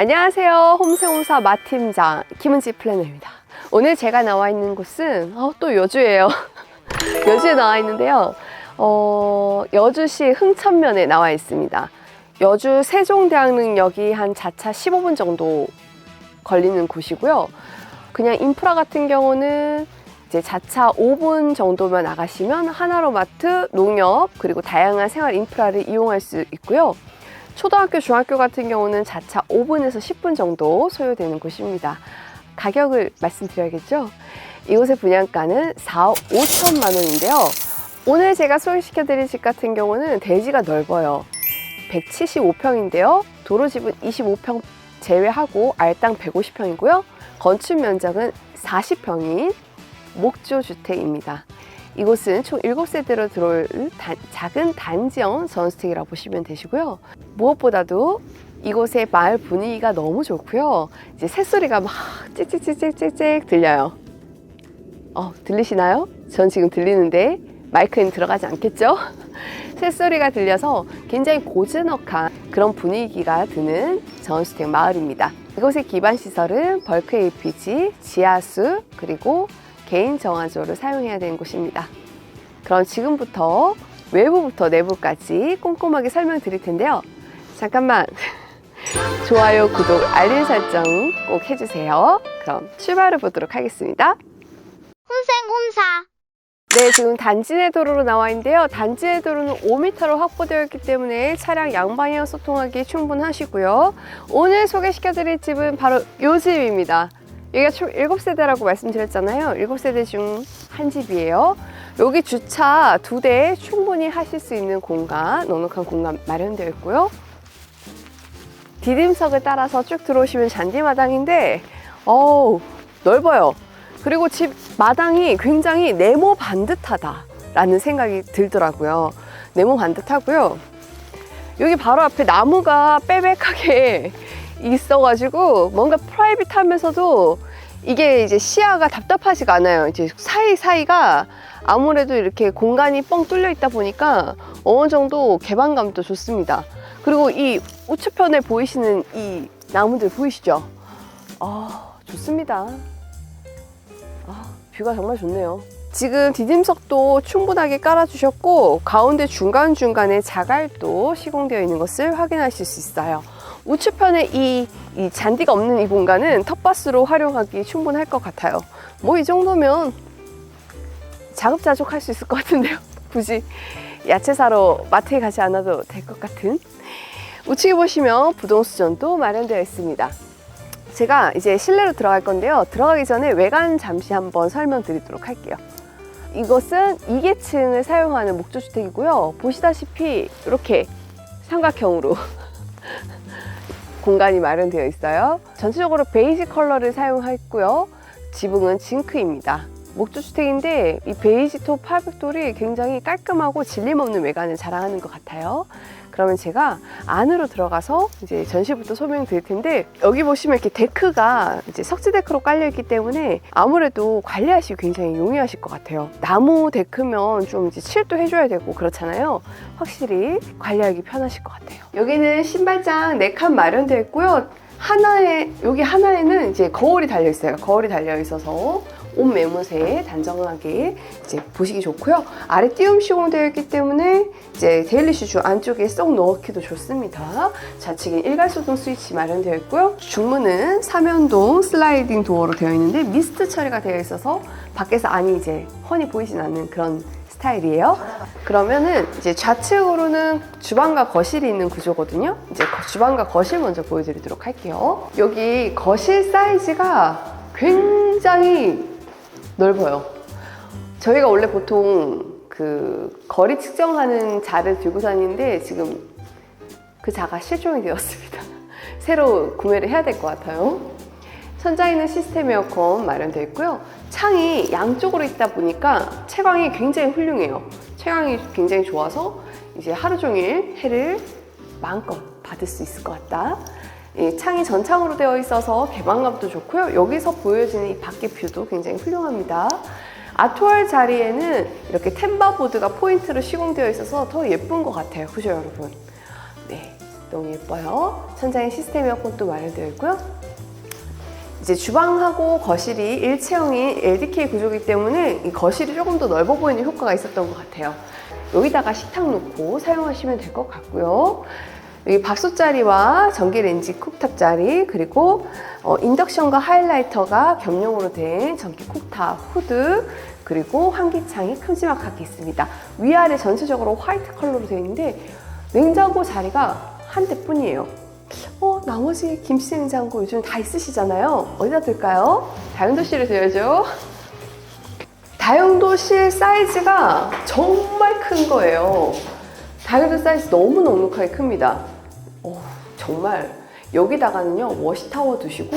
안녕하세요. 홈세공사 마팀장 김은지 플래너입니다. 오늘 제가 나와 있는 곳은 어, 또 여주예요. 여주에 나와 있는데요. 어, 여주시 흥천면에 나와 있습니다. 여주 세종대학릉역이 한 자차 15분 정도 걸리는 곳이고요. 그냥 인프라 같은 경우는 이제 자차 5분 정도만 나가시면 하나로마트, 농협, 그리고 다양한 생활 인프라를 이용할 수 있고요. 초등학교, 중학교 같은 경우는 자차 5분에서 10분 정도 소요되는 곳입니다. 가격을 말씀드려야겠죠? 이곳의 분양가는 4억 5천만 원인데요. 오늘 제가 소개시켜드릴 집 같은 경우는 대지가 넓어요. 175평인데요. 도로집은 25평 제외하고 알땅 150평이고요. 건축 면적은 40평인 목조 주택입니다. 이곳은 총 7세대로 들어올 단- 작은 단지형 전원주택이라고 보시면 되시고요. 무엇보다도 이곳의 마을 분위기가 너무 좋고요. 이제 새소리가 막 찍찍찍찍찍찍 들려요. 어, 들리시나요? 전 지금 들리는데 마이크는 들어가지 않겠죠? 새소리가 들려서 굉장히 고즈넉한 그런 분위기가 드는 전원주택 마을입니다. 이곳의 기반 시설은 벌크 LPG, 지하수, 그리고 개인 정화조를 사용해야 되는 곳입니다. 그럼 지금부터 외부부터 내부까지 꼼꼼하게 설명드릴 텐데요. 잠깐만. 좋아요, 구독, 알림 설정 꼭 해주세요. 그럼 출발해 보도록 하겠습니다. 혼생혼사 네, 지금 단지 내 도로로 나와 있는데요. 단지 내 도로는 5m로 확보되어 있기 때문에 차량 양방향 소통하기 충분하시고요. 오늘 소개시켜 드릴 집은 바로 이 집입니다. 여기가 총 7세대라고 말씀드렸잖아요. 7세대 중 한 집이에요. 여기 주차 두 대 충분히 하실 수 있는 공간, 넉넉한 공간 마련되어 있고요. 디딤석을 따라서 쭉 들어오시면 잔디마당인데, 어우, 넓어요. 그리고 집 마당이 굉장히 네모 반듯하다 라는 생각이 들더라고요. 네모 반듯하고요. 여기 바로 앞에 나무가 빼백하게 있어가지고 뭔가 프라이빗하면서도 이게 이제 시야가 답답하지가 않아요. 이제 사이사이가 아무래도 이렇게 공간이 뻥 뚫려 있다 보니까 어느 정도 개방감도 좋습니다. 그리고 이 우측편에 보이시는 이 나무들 보이시죠? 아, 좋습니다. 아, 뷰가 정말 좋네요. 지금 디딤석도 충분하게 깔아주셨고 가운데 중간중간에 자갈도 시공되어 있는 것을 확인하실 수 있어요. 우측편에 이, 이 잔디가 없는 이 공간은 텃밭으로 활용하기 충분할 것 같아요. 뭐 이 정도면 자급자족 할 수 있을 것 같은데요. 굳이 야채 사러 마트에 가지 않아도 될 것 같은. 우측에 보시면 부동수전도 마련되어 있습니다. 제가 이제 실내로 들어갈 건데요. 들어가기 전에 외관 잠시 한번 설명드리도록 할게요. 이것은 2계층을 사용하는 목조주택이고요. 보시다시피 이렇게 삼각형으로 공간이 마련되어 있어요. 전체적으로 베이지 컬러를 사용했고요. 지붕은 징크입니다. 목조주택인데 이 베이지 톱 파백돌이 굉장히 깔끔하고 질림 없는 외관을 자랑하는 것 같아요. 그러면 제가 안으로 들어가서 이제 전시부터 설명드릴 텐데 여기 보시면 이렇게 데크가 이제 석지 데크로 깔려 있기 때문에 아무래도 관리하시기 굉장히 용이하실 것 같아요. 나무 데크면 좀 이제 칠도 해줘야 되고 그렇잖아요. 확실히 관리하기 편하실 것 같아요. 여기는 신발장 4칸 마련되어 있고요. 하나에 여기 하나에는 이제 거울이 달려 있어요. 거울이 달려 있어서 옷 매무새 단정하게 이제 보시기 좋고요. 아래 띄움 시공되어 있기 때문에 이제 데일리 슈즈 안쪽에 쏙 넣기도 좋습니다. 좌측엔 일괄소등 스위치 마련되어 있고요. 중문은 삼연동 슬라이딩 도어로 되어 있는데 미스트 처리가 되어 있어서 밖에서 안이 이제 훤히 보이진 않는 그런 스타일이에요. 그러면은 이제 좌측으로는 주방과 거실이 있는 구조거든요. 이제 거- 주방과 거실 먼저 보여드리도록 할게요. 여기 거실 사이즈가 굉장히 넓어요. 저희가 원래 보통 그 거리 측정하는 자를 들고 다니는데 지금 그 자가 실종이 되었습니다. 새로 구매를 해야 될 것 같아요. 천장에는 시스템 에어컨 마련되어 있고요. 창이 양쪽으로 있다 보니까 채광이 굉장히 훌륭해요. 채광이 굉장히 좋아서 이제 하루 종일 해를 마음껏 받을 수 있을 것 같다. 이 창이 전창으로 되어 있어서 개방감도 좋고요. 여기서 보여지는 이 밖의 뷰도 굉장히 훌륭합니다. 아트월 자리에는 이렇게 템바보드가 포인트로 시공되어 있어서 더 예쁜 것 같아요. 그죠, 여러분? 네. 너무 예뻐요. 천장에 시스템 에어컨도 마련되어 있고요. 이제 주방하고 거실이 일체형인 LDK 구조이기 때문에 이 거실이 조금 더 넓어 보이는 효과가 있었던 것 같아요. 여기다가 식탁 놓고 사용하시면 될 것 같고요. 여기 밥솥자리와 전기레인지 쿡탑자리 그리고 어, 인덕션과 하이라이터가 겸용으로 된 전기 쿡탑 후드 그리고 환기창이 큼지막하게 있습니다. 위아래 전체적으로 화이트 컬러로 되어 있는데 냉장고 자리가 한 대뿐이에요. 어, 나머지 김치 냉장고 요즘 다 있으시잖아요. 어디다 둘까요? 다용도실에 둬야죠. 다용도실 사이즈가 정말 큰 거예요. 다용도 사이즈 너무 넉넉하게 큽니다. 어, 정말 여기다가는요 워시타워 두시고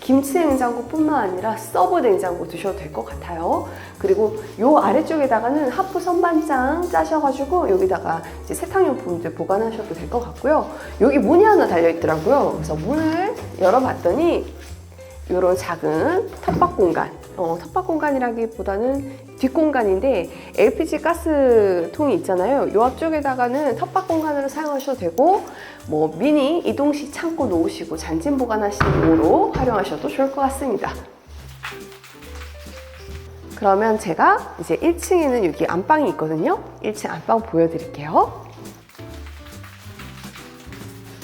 김치 냉장고뿐만 아니라 서브 냉장고 두셔도 될 것 같아요. 그리고 요 아래쪽에다가는 하프 선반장 짜셔가지고 여기다가 이제 세탁용품들 보관하셔도 될 것 같고요. 여기 문이 하나 달려 있더라고요. 그래서 문을 열어봤더니 이런 작은 텃밭 공간, 어, 텃밭 공간이라기보다는 뒷공간인데 LPG 가스통이 있잖아요. 요 앞쪽에다가는 텃밭 공간으로 사용하셔도 되고 뭐 미니 이동식 창고 놓으시고 잔짐 보관하시는 용으로 활용하셔도 좋을 것 같습니다. 그러면 제가 이제 1층에는 여기 안방이 있거든요. 1층 안방 보여드릴게요.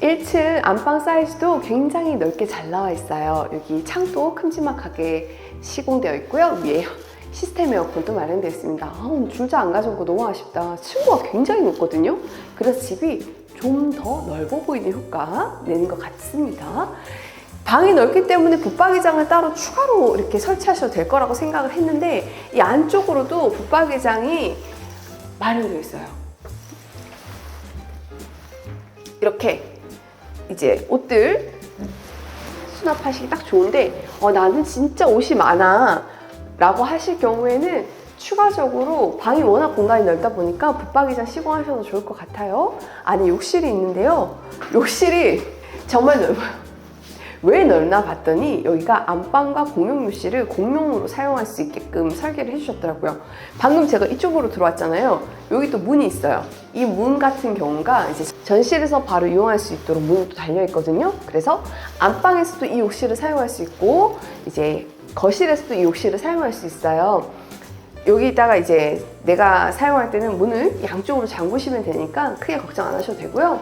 1층 안방 사이즈도 굉장히 넓게 잘 나와 있어요. 여기 창도 큼지막하게 시공되어 있고요. 위에 시스템 에어컨도 마련되어 있습니다. 아, 줄자 안 가져온 거 너무 아쉽다. 층고가 굉장히 높거든요. 그래서 집이 좀 더 넓어 보이는 효과 내는 것 같습니다. 방이 넓기 때문에 붙박이장을 따로 추가로 이렇게 설치하셔도 될 거라고 생각을 했는데 이 안쪽으로도 붙박이장이 마련되어 있어요. 이렇게 이제 옷들 수납하시기 딱 좋은데 어, 나는 진짜 옷이 많아 라고 하실 경우에는 추가적으로 방이 워낙 공간이 넓다 보니까 붙박이장 시공하셔도 좋을 것 같아요. 안에 욕실이 있는데요. 욕실이 정말 넓어요 왜 넓나 봤더니 여기가 안방과 공용욕실을 공용으로 사용할 수 있게끔 설계를 해주셨더라고요. 방금 제가 이쪽으로 들어왔잖아요. 여기 또 문이 있어요. 이 문 같은 경우가 이제 전실에서 바로 이용할 수 있도록 문이 또 달려 있거든요. 그래서 안방에서도 이 욕실을 사용할 수 있고 이제 거실에서도 이 욕실을 사용할 수 있어요. 여기다가 이제 내가 사용할 때는 문을 양쪽으로 잠그시면 되니까 크게 걱정 안 하셔도 되고요.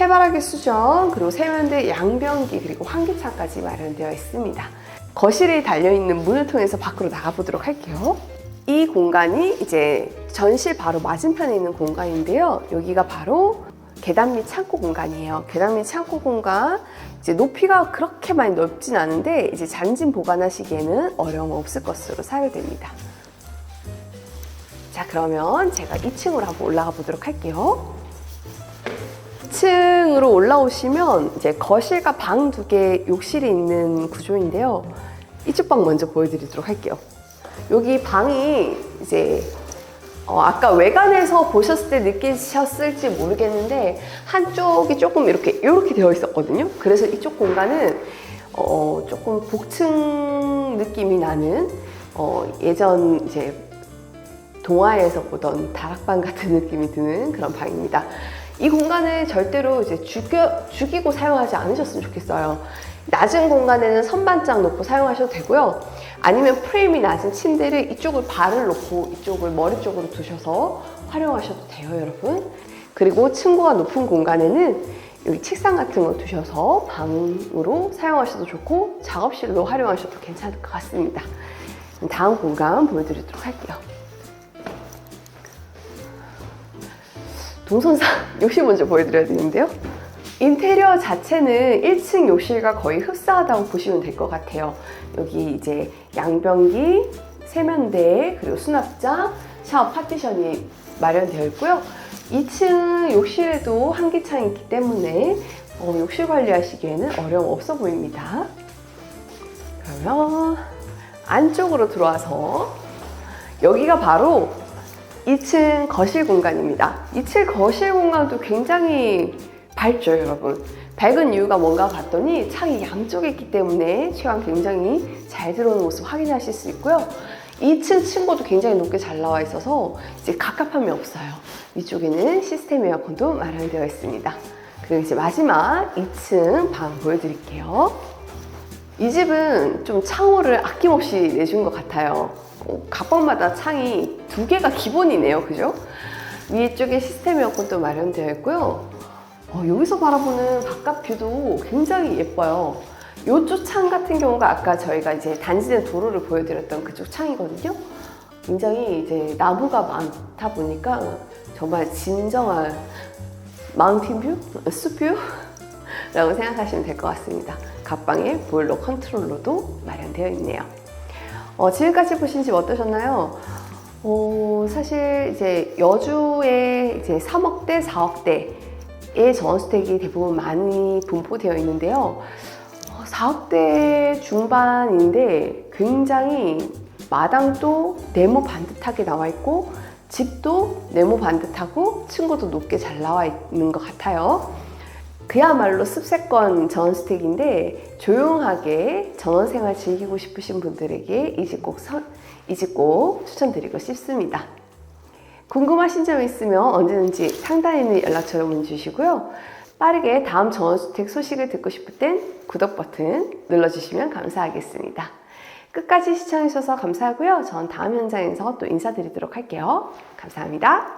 해바라기 수전, 그리고 세면대 양변기, 그리고 환기창까지 마련되어 있습니다. 거실에 달려있는 문을 통해서 밖으로 나가보도록 할게요. 이 공간이 이제 전실 바로 맞은편에 있는 공간인데요. 여기가 바로 계단 및 창고 공간이에요. 계단 및 창고 공간. 이제 높이가 그렇게 많이 넓진 않은데 이제 잔짐 보관하시기에는 어려움 없을 것으로 사용됩니다. 자, 그러면 제가 2층으로 한번 올라가 보도록 할게요. 2층으로 올라오시면 이제 거실과 방 두 개, 욕실이 있는 구조인데요. 이쪽 방 먼저 보여드리도록 할게요. 여기 방이 이제 어, 아까 외관에서 보셨을 때 느끼셨을지 모르겠는데 한쪽이 조금 이렇게 이렇게 되어 있었거든요. 그래서 이쪽 공간은 어, 조금 복층 느낌이 나는 어, 예전 이제 동화에서 보던 다락방 같은 느낌이 드는 그런 방입니다. 이 공간을 절대로 이제 죽여, 죽이고 사용하지 않으셨으면 좋겠어요. 낮은 공간에는 선반장 놓고 사용하셔도 되고요. 아니면 프레임이 낮은 침대를 이쪽을 발을 놓고 이쪽을 머리 쪽으로 두셔서 활용하셔도 돼요, 여러분. 그리고 층고가 높은 공간에는 여기 책상 같은 거 두셔서 방으로 사용하셔도 좋고 작업실로 활용하셔도 괜찮을 것 같습니다. 다음 공간 보여드리도록 할게요. 동선상 욕실 먼저 보여드려야 되는데요. 인테리어 자체는 1층 욕실과 거의 흡사하다고 보시면 될 것 같아요. 여기 이제 양변기, 세면대, 그리고 수납장, 샤워 파티션이 마련되어 있고요. 2층 욕실에도 환기창이 있기 때문에 어, 욕실 관리하시기에는 어려움 없어 보입니다. 그러면 안쪽으로 들어와서 여기가 바로 2층 거실 공간입니다. 2층 거실 공간도 굉장히 밝죠, 여러분. 밝은 이유가 뭔가 봤더니 창이 양쪽에 있기 때문에 채광 굉장히 잘 들어오는 모습 확인하실 수 있고요. 2층 층고도 굉장히 높게 잘 나와 있어서 이제 갑갑함이 없어요. 위쪽에는 시스템 에어컨도 마련되어 있습니다. 그리고 이제 마지막 2층 방 보여드릴게요. 이 집은 좀 창호를 아낌없이 내준 것 같아요. 어, 각방마다 창이 두 개가 기본이네요. 그죠? 위쪽에 시스템 에어컨도 마련되어 있고요. 어, 여기서 바라보는 바깥 뷰도 굉장히 예뻐요. 이쪽 창 같은 경우가 아까 저희가 이제 단지된 도로를 보여드렸던 그쪽 창이거든요. 굉장히 이제 나무가 많다 보니까 정말 진정한 마운틴 뷰? 숲 뷰? 라고 생각하시면 될 것 같습니다. 갑방에 보일러 컨트롤러도 마련되어 있네요. 어, 지금까지 보신 집 어떠셨나요? 어, 사실 이제 여주에 이제 3억대, 4억대의 전원주택이 대부분 많이 분포되어 있는데요. 어, 4억대 중반인데 굉장히 마당도 네모 반듯하게 나와 있고 집도 네모 반듯하고 층고도 높게 잘 나와 있는 것 같아요. 그야말로 습세권 전원주택인데 조용하게 전원생활 즐기고 싶으신 분들에게 이 집 꼭 이 집 꼭 추천드리고 싶습니다. 궁금하신 점 있으면 언제든지 상단에 있는 연락처로 문의 주시고요. 빠르게 다음 전원주택 소식을 듣고 싶을 땐 구독 버튼 눌러주시면 감사하겠습니다. 끝까지 시청해주셔서 감사하고요. 전 다음 현장에서 또 인사드리도록 할게요. 감사합니다.